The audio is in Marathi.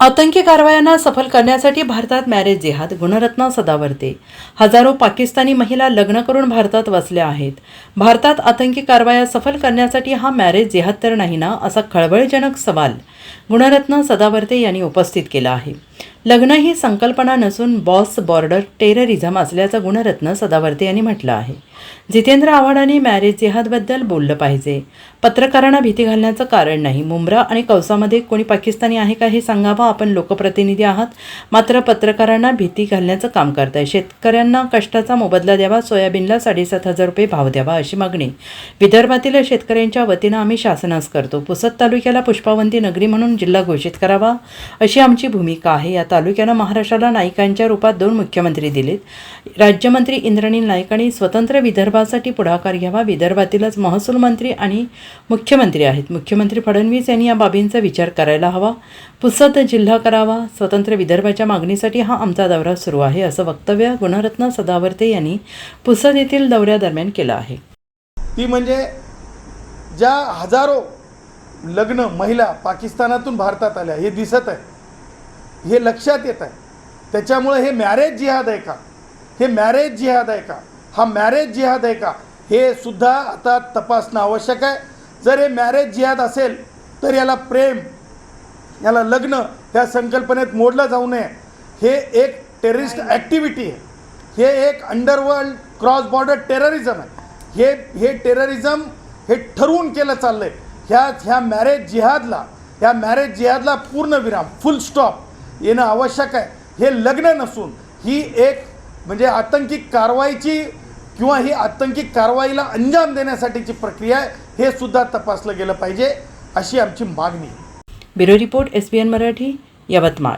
आतंकी कारवायांना सफल करण्यासाठी भारतात मॅरेज जिहाद गुणरत्न सदावरते. हजारो पाकिस्तानी महिला लग्न करून भारतात वसल्या आहेत. भारतात आतंकी कारवाया सफल करण्यासाठी हा मॅरेज जिहाद तर नाही ना असा खळबळजनक सवाल गुणरत्न सदावर्ते यांनी उपस्थित केला आहे. लग्न ही संकल्पना नसून बॉस बॉर्डर टेररिझम असल्याचं गुणरत्न सदावर्ते यांनी म्हटलं आहे. जितेंद्र आव्हाडांनी मॅरेज जिहादबद्दल बोललं पाहिजे. पत्रकारांना भीती घालण्याचं कारण नाही. मुंब्रा आणि कौसामध्ये कोणी पाकिस्तानी आहे का हे सांगावं? आपण लोकप्रतिनिधी आहात. मात्र पत्रकारांना भीती घालण्याचं काम करताय. शेतकऱ्यांना कष्टाचा मोबदला द्यावा सोयाबीनला साडेसात हजार रुपये भाव द्यावा अशी मागणी. विदर्भातील शेतकऱ्यांच्या वतीनं आम्ही शासनास करतो. पुसद तालुक्याला पुष्पावंती नगरी म्हणून जिल्हा घोषित करावा अशी आमची भूमिका आहे. या तालुक्यानं महाराष्ट्राला नायिकांच्या रूपात दोन मुख्यमंत्री दिलेत. राज्यमंत्री इंद्रनील नाईकांनी स्वतंत्र विदर्भासाठी पुढाकार घ्यावा विदर्भातीलच महसूल मंत्री आणि मुख्यमंत्री आहेत. मुख्यमंत्री फडणवीस यांनी या बाबींचा विचार करायला हवा. पुसद जिल्हा करावा स्वतंत्र विदर्भाच्या मागणीसाठी हा आमचा दौरा सुरू आहे असं वक्तव्य गुणरत्न सदावर्ते यांनी पुसद येथील दौऱ्यादरम्यान केलं आहे. ती म्हणजे ज्या हजारो लग्न महिला पाकिस्तानातून भारतात आल्या हे दिसत आहे. हे लक्षात येत आहे. त्याच्यामुळे हे मॅरेज जिहाद आहे का? हे मॅरेज जिहाद आहे का? हा मॅरेज जिहाद आहे का? हे सुद्धा आता तपासणं आवश्यक आहे. जर हे मॅरेज जिहाद असेल तर याला प्रेम याला लग्न ह्या संकल्पनेत मोडलं जाऊ नये. हे एक टेररिस्ट ॲक्टिव्हिटी आहे. हे एक अंडरवर्ल्ड क्रॉस बॉर्डर टेररिझम आहे. हे हे टेररिझम हे ठरवून केलं चाललं आहे ह्या ह्या मॅरेज जिहादला ह्या मॅरेज जिहादला पूर्णविराम फुल स्टॉप येणं आवश्यक आहे. हे लग्न नसून ही एक म्हणजे आतंकी कारवाईची किंवा ही आतंकी कारवाईला अंजाम देण्यासाठीची प्रक्रिया आहे हे सुद्धा तपासलं गेलं पाहिजे अशी आमची मागणी bureau report S B N Marathi Yavatmal.